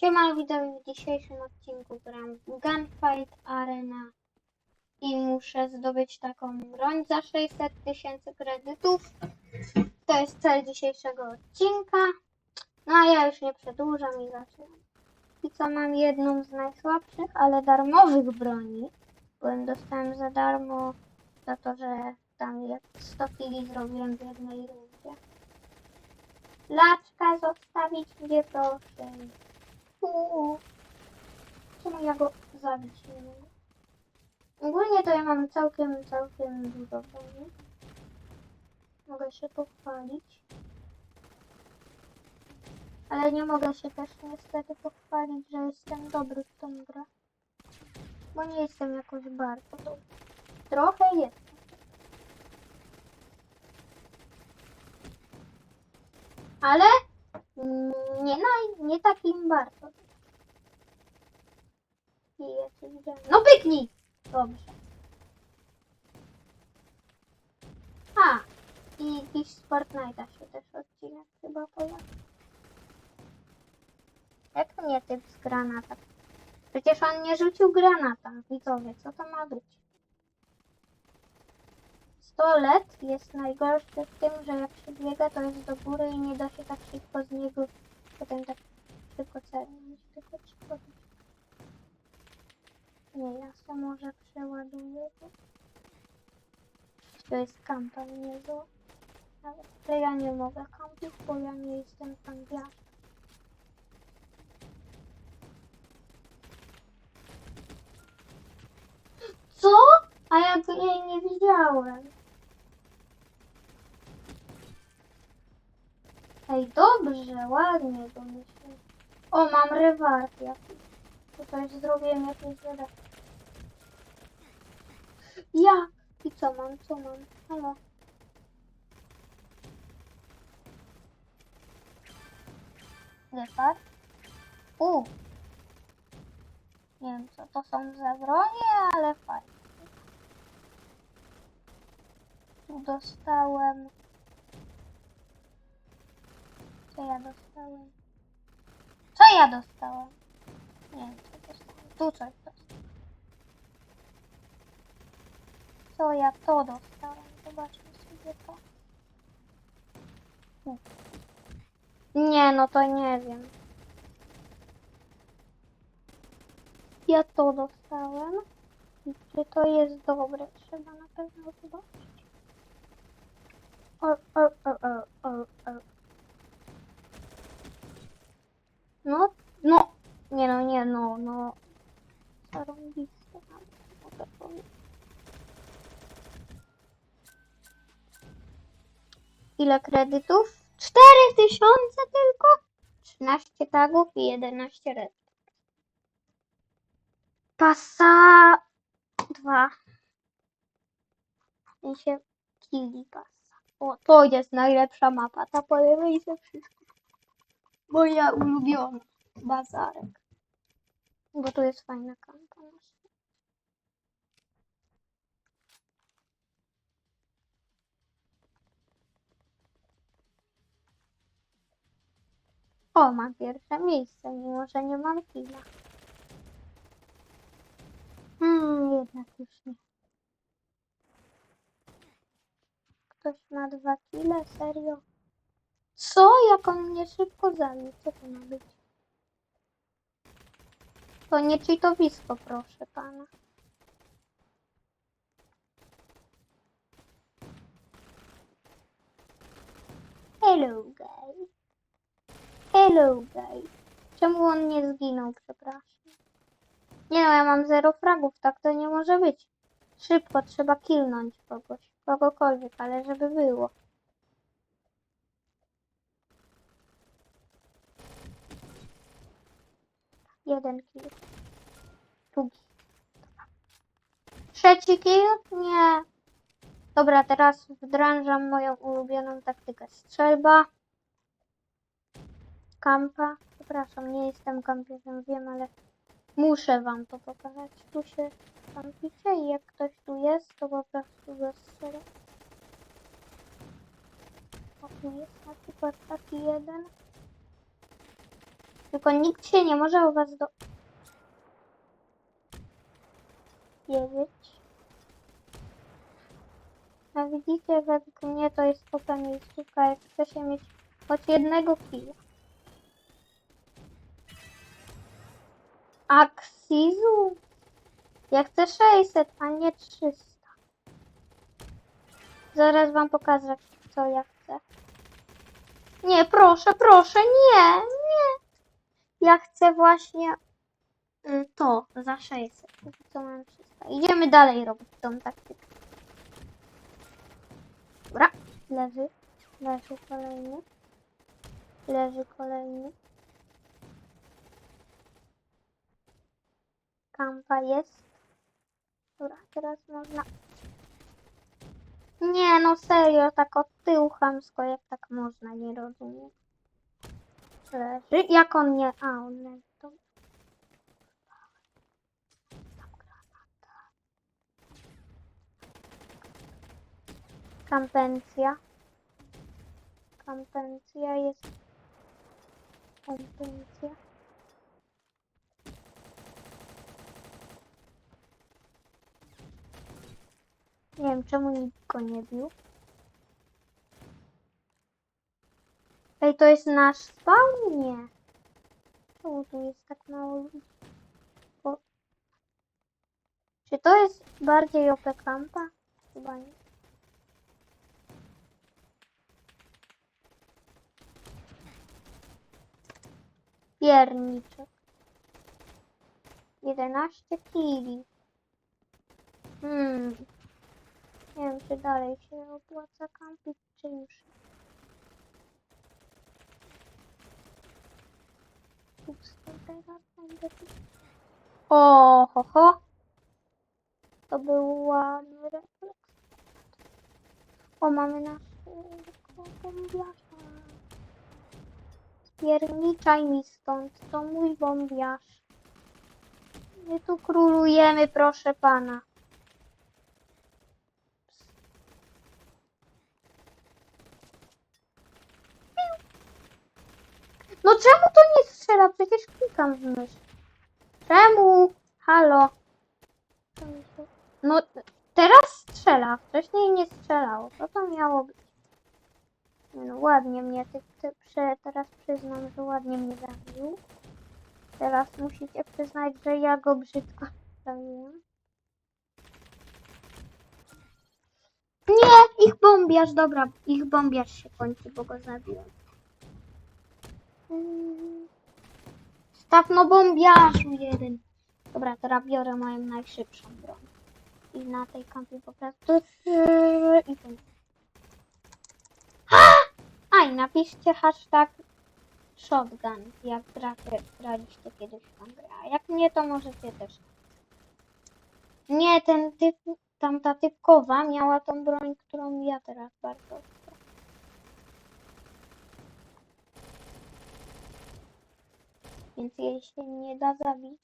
Siema, witam w dzisiejszym odcinku gram Gunfight Arena i muszę zdobyć taką broń za 600 tysięcy kredytów. To jest cel dzisiejszego odcinka. No a ja już nie przedłużam i zaczynam. I co mam jedną z najsłabszych, ale darmowych broni, bo ją dostałem za darmo za to, że tam jak 100 kili zrobiłem w jednej rundzie. Laczka zostawić gdzie proszę. Uuu. Czemu ja go zabić nie mogę? Ogólnie to ja mam całkiem, całkiem dużo broni. Mogę się pochwalić. Ale nie mogę się też niestety pochwalić, że jestem dobry w tą grę. Bo nie jestem jakoś bardzo dobry. Trochę jestem. Ale nie, naj, nie takim bardzo. I ja cię widziałem. No pyknij! Dobrze. A, i jakiś z Fortnite'a się też odcinek chyba pojawi. Jak nie typ z granata? Przecież on nie rzucił granata. Widzowie, co to ma być? Stolet jest najgorszy w tym, że jak się biega, to jest do góry i nie da się tak szybko z niego potem tak szybko celnąć. Tylko szybko. Nie, ja se może przeładuję. to. To jest kampa niego. Ale ja nie mogę kampić, bo ja nie jestem kampiarzem. Co? A ja go jej nie widziałem. Ej, dobrze, ładnie go myślę. O, mam reward jakiś. Tutaj zrobiłem jakieś zadanie. Ja! I co mam, co mam? Halo? Reward? U! Nie wiem, co to są za bronie, ale fajnie. Tu dostałem... Co ja dostałem? Co ja dostałem? Nie co dostałem. Tu coś dostałem. Co ja to dostałem? Zobaczmy sobie to. Nie, no to nie wiem. Ja to dostałem. I czy to jest dobre? Trzeba na pewno zobaczyć. O, o, o, o, o, o. No, no. Nie no, nie no, no. Zarąbiste mogę powiedzieć. Ile kredytów? 4000 tylko? 13 tagów i 11 red. Pasa 2. I się kili pasa. O, to jest najlepsza mapa. Ta po lewej ze wszystko. Moja ulubiona. Bazarek. Bo tu jest fajna świecie. O, mam pierwsze miejsce, mimo że nie mam killa. Hmm, jednak już nie. Ktoś ma dwa kile? Serio? Co? Jak on mnie szybko zabił? Co to ma być? To nie cheatowisko, proszę pana. Hello, guy. Hello, guy. Czemu on nie zginął, przepraszam? Nie no, ja mam zero fragów, tak to nie może być. Szybko, trzeba killnąć kogoś, kogokolwiek, ale żeby było. Jeden kill. Drugi. Trzeci kill? Nie. Dobra, teraz wdrażam moją ulubioną taktykę. Strzelba. Kampa. Przepraszam, nie jestem kampierzem, wiem, ale muszę wam to pokazać. Tu się kampicie i jak ktoś tu jest, to po prostu go strzelę. O, tu jest na przykład taki jeden. Tylko nikt się nie może o was do... wiedzieć. No widzicie, według mnie to jest popa miejscówka, jak chce się mieć choć jednego killa. Aksizu? Ja chcę 600, a nie 300. Zaraz wam pokażę, co ja chcę. Nie, proszę, proszę, nie. Ja chcę właśnie y, to za 600. Co mam 300. Idziemy dalej robić tą taktykę. Dobra, leży. Leży kolejny. Leży kolejny. Kampa jest. Dobra, teraz można... Nie, no serio, tak od tyłu chamsko, jak tak można, nie rozumiem. Leży. Jak on nie... A, on leży. To... Kampencja. Kampencja jest... Kampencja. Nie wiem, czemu nikt go nie bił. Ej, to jest nasz spawn? Nie. Czemu tu jest tak mało ludzi? Bo... Czy to jest bardziej OP kampa? Chyba nie. Pierniczek. 11 kili. Hmm. Nie wiem, czy dalej się opłaca kampić, czy już. Pusto teraz będę tu. O, ho, ho. To był ładny refleks. O, mamy naszego bombiarza. Spierniczaj mi stąd, to mój bombiarz. My tu królujemy, proszę pana. No czemu to nie strzela? Przecież klikam w mysz. Czemu? Halo. No teraz strzela. Wcześniej nie strzelało. Co to miało być? No ładnie mnie, ty, ty, prze, teraz przyznam, że ładnie mnie zabił. Teraz musicie przyznać, że ja go brzydko zabiłem. Nie, ich bombiarz, dobra, ich bombiarz się kończy, bo go zabiłem. Mm. Staw no bombiarzu jeden. Dobra, teraz biorę moją najszybszą broń. I na tej kampie po prostu... I ten. A i napiszcie hashtag shotgun, jak gracie, graliście kiedyś w tą grę. A jak nie, to możecie też. Nie, ten typ, tamta typkowa miała tą broń, którą ja teraz bardzo Więc jej się nie da zabić,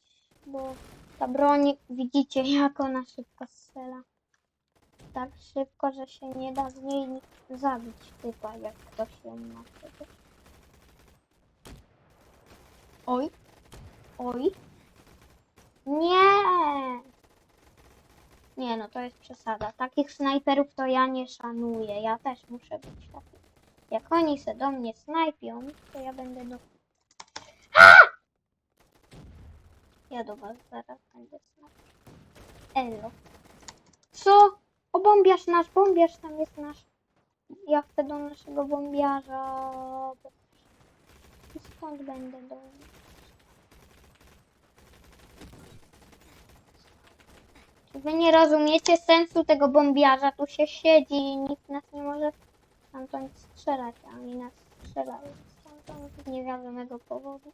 bo ta broń, widzicie jak ona szybko strzela. Tak szybko, że się nie da z niej zabić typa, jak ktoś ją ma. Oj. Oj. Nie! Nie no, to jest przesada. Takich snajperów to ja nie szanuję. Ja też muszę być taki. Jak oni se do mnie snajpią, to ja będę do... Ja do was zaraz będę snajpił. Elo. Co? O, bombiarz nasz, bombiarz tam jest nasz. Ja chcę do naszego bombiarza. I skąd będę do... Wy nie rozumiecie sensu tego bombiarza? Tu się siedzi i nikt nas nie może stamtąd strzelać, a oni nas strzelają stamtąd z niewiadomego powodu.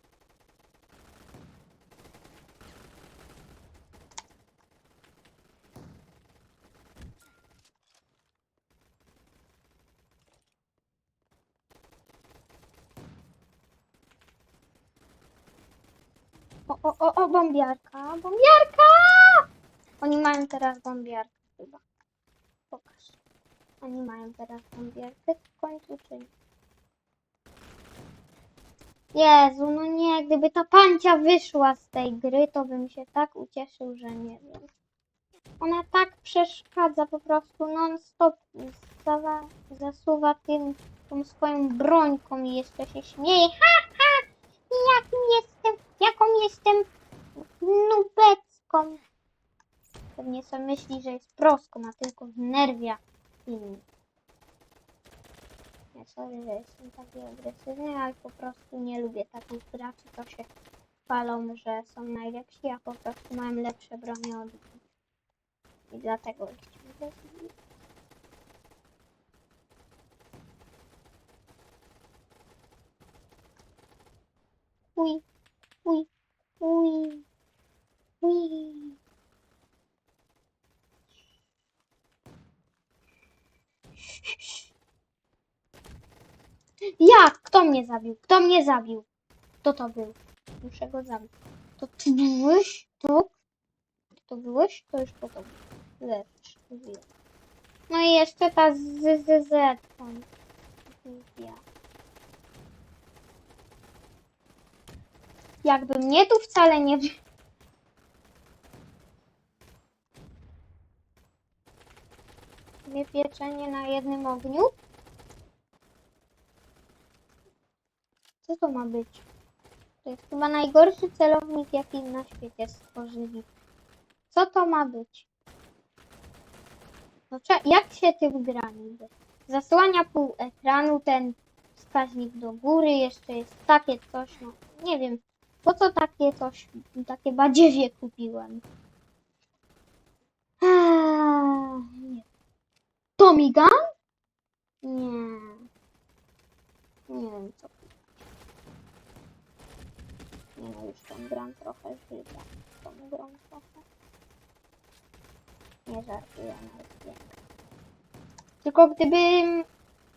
O, o, o, o, bombiarka, bombiarka! Oni mają teraz bombiarkę chyba. Pokaż. Oni mają teraz bombiarkę w końcu, czy nie? Jezu, no nie, gdyby ta pancia wyszła z tej gry, to bym się tak ucieszył, że nie wiem. Ona tak przeszkadza po prostu non-stop. Zasuwa tym, tą swoją brońką i jeszcze się śmieje. Ha, ha! Jakim jestem, jaką jestem nubecką. Pewnie sobie myśli, że jest proską, a tylko wnerwia innych. Nie, sorry, że jestem taki agresywny, ale po prostu nie lubię takich graczy, co się chwalą, że są najlepsi, a po prostu mają lepsze bronie od nich. I dlatego zmienię. Uj, uj, uj, uj. Jak? Kto mnie zabił? Kto mnie zabił? Kto to był? Muszę go zabić. To ty byłeś? To? To byłeś? To już po tobie. Lecz. No i jeszcze ta ZZZ tam. Ja. Jakby mnie tu wcale nie... Dwie pieczenie na jednym ogniu? Co to ma być? To jest chyba najgorszy celownik, jaki na świecie stworzyli. Co to ma być? No, jak się tym gra niby? Zasłania pół ekranu, ten wskaźnik do góry, jeszcze jest takie coś, no nie wiem, po co takie coś, takie badziewie kupiłem? Eee, nie. Tommy Gun? Nie. Nie wiem co. Nie no, już tą gram trochę życia. Tą grą trochę. Nie żartuję nawet nie. Tylko gdyby,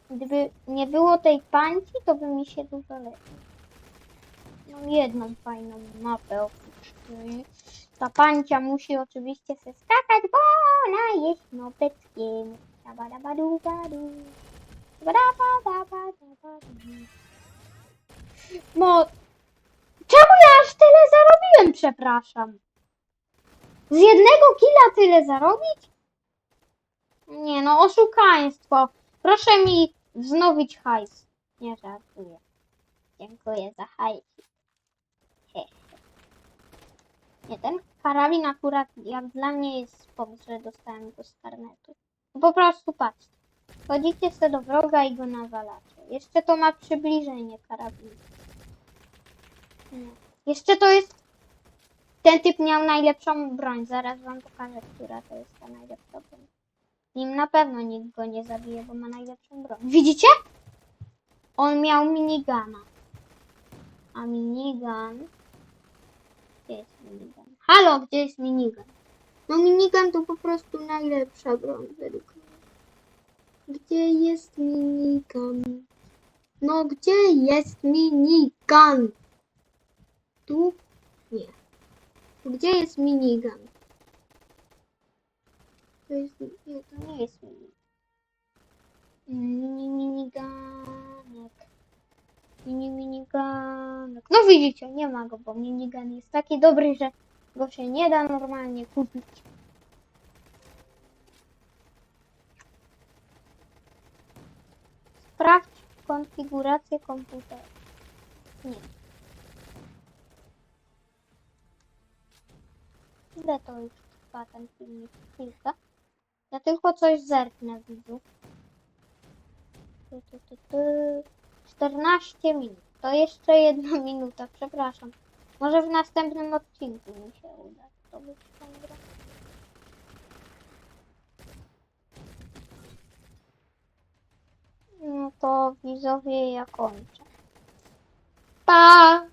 gdyby nie było tej pańki, to by mi się dużo lepiej. Mam jedną fajną mapę oprócz tej. Ta pancia musi oczywiście se skakać, bo ona jest mopeckiem. Mo... Czemu ja aż tyle zarobiłem, przepraszam? Z jednego killa tyle zarobić? Nie no, oszukaństwo. Proszę mi wznowić hajs. Nie żartuję. Dziękuję za hajs. Nie, ten karabin akurat jak dla mnie jest spok, że dostałem go z karnetu. Po prostu patrzcie. Wchodzicie sobie do wroga i go nawalacie. Jeszcze to ma przybliżenie karabinu. Jeszcze to jest... Ten typ miał najlepszą broń. Zaraz wam pokażę, która to jest ta najlepsza broń. Nim na pewno nikt go nie zabije, bo ma najlepszą broń. Widzicie? On miał minigana. A minigun... Gdzie jest minigun? Halo, gdzie jest minigun? No minigun to po prostu najlepsza broń według mnie. Gdzie jest minigun? No gdzie jest minigun? Tu? Nie. Gdzie jest minigun? To jest... Nie, nie ma go, bo minigun jest taki dobry, że go się nie da normalnie kupić. Sprawdź konfigurację komputera. Nie. Ile to już trwa ten filmik? Chwilkę. Ja tylko coś zerknę, widzu. Tu, tu, tu, tu. 14 minut. To jeszcze jedna minuta, przepraszam. Może w następnym odcinku mi się uda zdobyć tą. No to widzowie ja kończę. Pa!